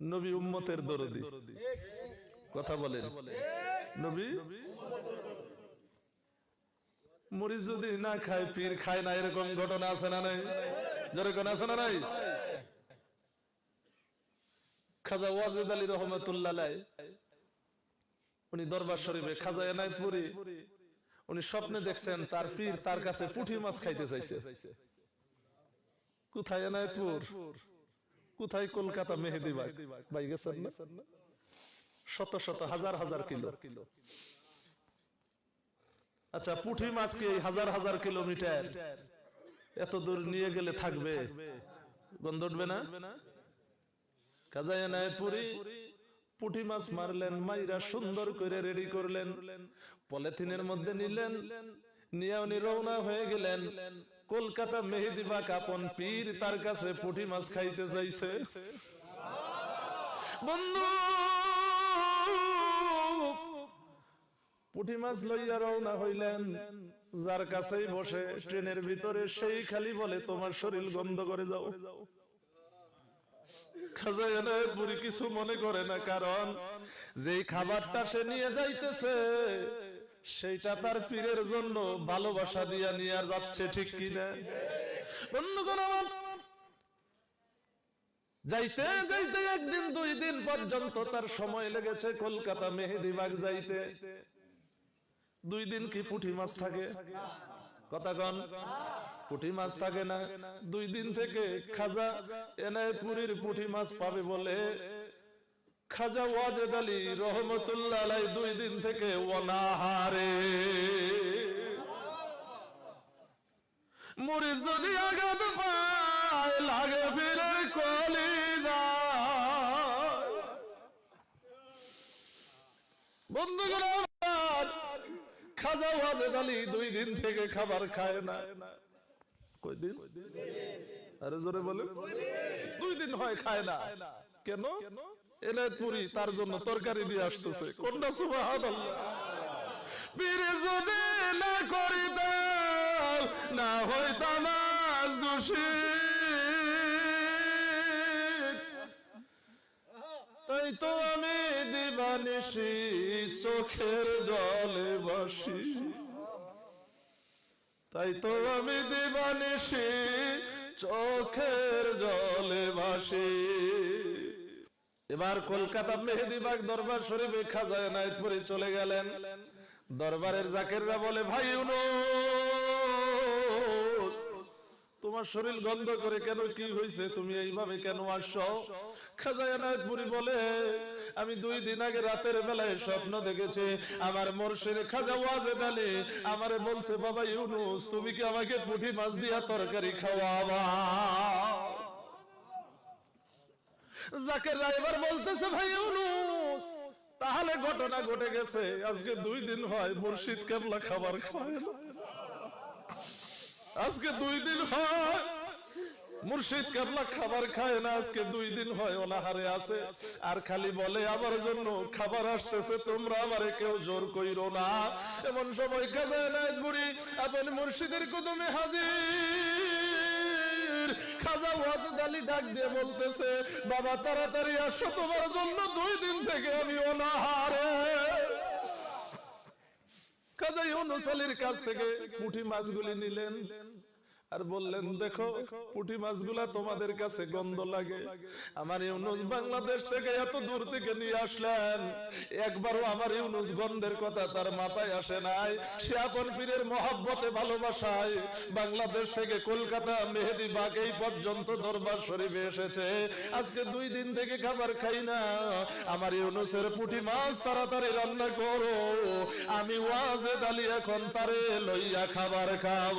নবী উম্মতের দরদি। কথা বলেন। নবী? মরিচ যদি না খায় পীর খায় না এরকম ঘটনা আছে না নাই? যেরকম আছে না নাই? খাজা ওয়াজেদ আলী রহমতুল্লাহ উনি দরবার শরীফে খাজা এনায়তপুরি উনি স্বপ্নে দেখছেন তার পীর তার কাছে পুঁটি মাছ খাইতে চাইছে। কোথায় এনায়তপুর? কোথায় কলকাতা মেহেদিবাগ ভাই গেছেন না? শত শত হাজার হাজার কিলো। আচ্ছা পুঁটি মাছ কি হাজার হাজার কিলোমিটার এত দূর নিয়ে গেলে থাকবে? গন্ধ উঠবে না? কাজায় এনায়তপুরি পুঁটি মাছ মারলেন মাইরা সুন্দর করে রেডি করলেন। পলিথিনের মধ্যে নিলেন নিয়ে উনি রওনা হয়ে গেলেন। কলকাতা মেহেদিবা কাপন পীর তার কাছে পুঁটি মাছ খাইতে চাইছে বন্ধু, পুঁটি মাছ লইয়া রওনা হইলেন। যার কাছেই বসে ট্রেনের ভিতরে, সেই খালি বলে, তোমার শরীর গন্ধ করে যাও। কিছু মনে করে না, কারণ যে খাবারটা সে নিয়ে যাইতেছে সেইটা তার পীরের জন্য ভালোবাসা দিয়া নিয়ে যাচ্ছে ঠিক কিনা? বন্ধুগণ আমার, যাইতে যাইতে একদিন, দুই দিন পর্যন্ত তার সময় লেগেছে কলকাতা মেহেদিবাগ যাইতে। দুই দিন কি পুঁটি মাছ থাকে? কথা কন, পুঁটি মাছ থাকে না। দুই দিন থেকে খাজা এনায়তপুরীর পুঁটি মাছ পাবে বলে খাজা ওয়াজেদ আলী রহমতুল্লাহ দুই দিন থেকে অনাহারে। মুড়ি যদি আঘাত পায় লাগে ফিরে কলি বন্ধুগণ আমার, খাজা ওয়াজেদ আলী দুই দিন থেকে খাবার খায় না। কই দিন? আরে জোরে বলে দুই দিন হয় খায় না। কেন? এনায়তপুরি তার জন্য তরকারি দিয়ে আসতেছে। কোনটা? পীরে দোষী। তাই তো আমি দিবানিসি চোখের জলে বসি। তাই তো আমি দিবানিসি চোখের জলে ভাসি এবার কলকাতা মেহেদিবাগ দরবার শরীফে খাজা এনায়তপুরে চলে গেলেন। দরবারের জাকেররা বলে, ভাই তোমার শরীর গন্ধ করে কেন, কি হয়েছে তুমি এইভাবে কেন আসছো? খাজা এনায়তপুরি বলে, আমি দুই দিন আগে রাতের বেলায় স্বপ্ন দেখেছি। আমার মোর্শের খাজা ওয়াজেদ আলী আমারে বলছে, বাবা ইউনুস, তুমি কি আমাকে পুঁটি মাছ দিয়া তরকারি খাওয়াবা? জাকের এবার বলতেছে ভাই ইউনুস, তাহলে ঘটনা ঘটে গেছে। আজকে দুই দিন হয়, মুর্শিদ কেবলা খাবার খায় না। আজকে দুই দিন হয়, মুর্শিদ কেবলা খাবার খায় না, আজকে দুই দিন হয়, অনাহারে আছে। আর খালি বলে, আমার জন্য খাবার আসতেছে, তোমরা আমারে কেউ জোর কইরো না। এমন সময় না বুড়ি, আপনি মুর্শিদের কদমে হাজির। খাজা ওয়াজেদ আলী ডাক দিয়ে বলতেছে, বাবা, তাড়াতাড়ি আসো, তোমার জন্য দুই দিন থেকে আমি অনাহারে। খাজা ইউনুস আলীর কাছ থেকে পুঁটি মাছগুলি নিলেন। আর বললেন দেখো পুঁটি মাছগুলা তোমাদের কাছে গন্ধ লাগে। আমার ইউনুস বাংলাদেশ থেকে এত দূর থেকে নিয়ে আসলেন। একবারও আমার ইউনুস গন্ধের কথা তার মাথায় আসে নাই। সে আপন পীরের মহাব্বতে ভালোবাসায়। বাংলাদেশ থেকে কলকাতা মেহেদি বাগ এই পর্যন্ত দরবার শরীফে এসেছে। আজকে দুই দিন থেকে খাবার খাই না। আমার ইউনুসের পুঁটি মাছ তাড়াতাড়ি রান্না করো। আমি ওয়াজে দালি এখন তারে লইয়া খাবার খাব।